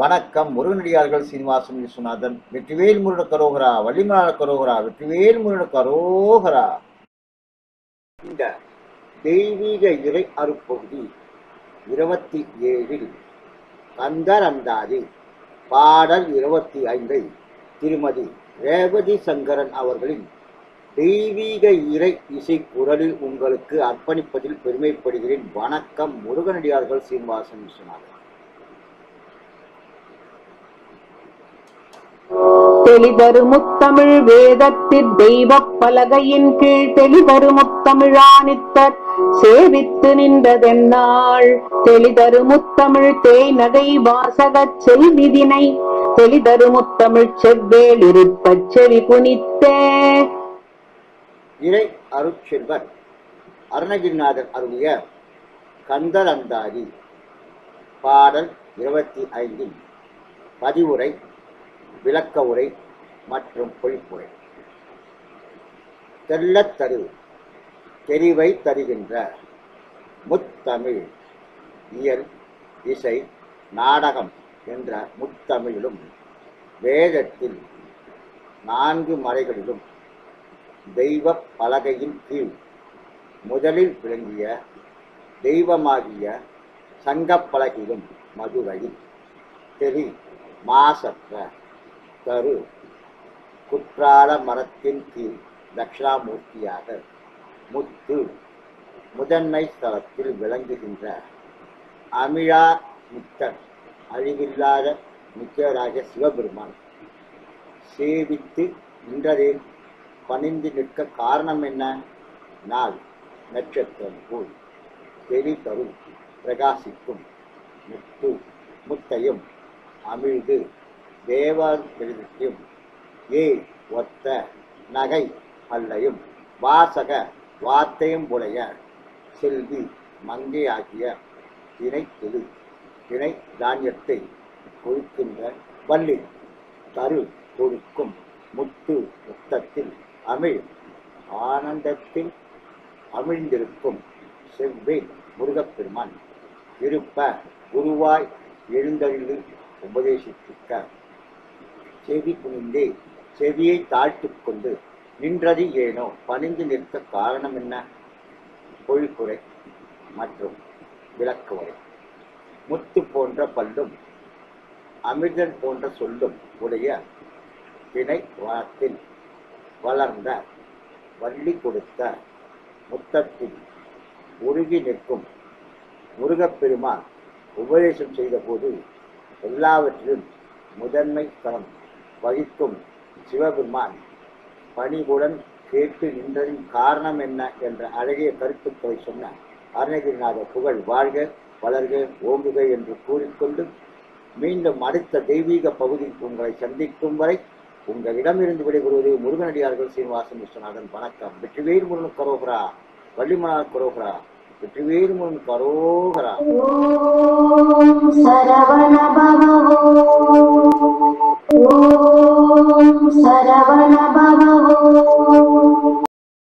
வணக்கம். முருகனடியார்கள் சீனிவாசன் விஸ்வநாதன் வெற்றிவேல் முருகன கரோகரா வள்ளிமலான கரோகரா வெற்றிவேல் முருகன கரோகரா. இந்த தெய்வீக இறை அருப்பகுதி இருபத்தி ஏழில் கந்தரந்தாதி பாடல் இருபத்தி ஐந்தை திருமதி ரேவதி சங்கரன் அவர்களின் தெய்வீக இறை இசை குரலில் உங்களுக்கு அர்ப்பணிப்பதில் பெருமைப்படுகிறேன். வணக்கம். முருகனடியார்கள் சீனிவாசன் விஸ்வநாதன். தெளிதரு முத்தமிழ் வேதத்திற் தெய்வப் பலகையின் கீழ் தெளிதரு முத்தமிழானித்தர் சேவித்து நின்றதென்னாள் தெளிதரு முத்தமிழ் தேய்நகை வாசகச் செல்விதினை தெளிதரு முத்தமிழ் செவ்வேல் இருப்பச் செவி புனித்தே இறை அருட்செல்வர் அருணகிரிநாதர் அருளிய கந்தரந்தாரி பாடல் இருபத்தி ஐந்தில் பதிவுரை விளக்க உரை மற்றும் பொழிப்புரை. தெல்லத் தரு தெரிவை தருகின்ற முத்தமிழ் இயல் இசை நாடகம் என்ற முத்தமிழிலும் வேதத்தில் நான்கு மறைகளிலும் தெய்வ பலகையின் கீழ் முதலில் விளங்கிய தெய்வமாகிய சங்கப்பலகையிலும் மதுரையில் தெரி மாசற்ற கரு. குற்றால மரத்தின் கீழ் தட்சிணாமூர்த்தியாக முத்து முதன்மை ஸ்தலத்தில் விளங்குகின்ற அமிழா முத்தர் அழிவில்லாத முக்கியராக சிவபெருமான். சேவித்து நின்றதில் பணிந்து நிற்க காரணம் என்ன? நாள் நட்சத்திரம் போல் தெளி தரும் பிரகாசிக்கும் முத்து முத்தையும் அமிழ்து தேவாதிபதியும் ஏ ஒத்த நகை அல்லையும் வாசக வார்த்தையும் உடைய செல்வி மங்கையாகிய ஆகிய தெளி திணை தானியத்தை கொடுக்கின்ற வள்ளி தரு கொடுக்கும் முத்து முத்தத்தில் அமிழ் ஆனந்தத்தில் அமிழ்ந்திருக்கும் செவ்வே முருகப்பெருமான். இருப்ப குருவாய் எழுந்தருளி உபதேசித்திருக்க செவி குனிந்து செவியை தாழ்த்தி கொண்டு நின்றது ஏனோ? பணிந்து நிற்க காரணம் என்ன? பொழிப்புரை மற்றும் விளக்கு உரை முத்து போன்ற பல்லும் அமிர்தன் போன்ற சொல்லும் உடைய திணை வளத்தில் வளர்ந்த வள்ளி கொடுத்த முத்தத்தில் உருகி நிற்கும் முருகப்பெருமான் உபதேசம் செய்தபோது எல்லாவற்றிலும் முதன்மை தரம் வகிக்கும் சிவபெருமான் பணிவுடன் கேட்டு நின்றதின் காரணம் என்ன என்ற அழகிய கருத்துக்களை சொன்ன அருணகிரிநாத புகழ் வாழ்க வளர்க ஓங்குக என்று கூறிக்கொண்டு மீண்டும் அடுத்த தெய்வீக பகுதிக்கு உங்களை சந்திக்கும் வரை உங்களிடமிருந்து விடைபெறுவது முருகனடியார்கள் சீனிவாசன் விஸ்வநாதன். வணக்கம். வெற்றிவேல் முருகன் கரோகரா. வள்ளிமலார் கரோகரா. வெற்றிவேல் முருகன் கரோகரா. சரவண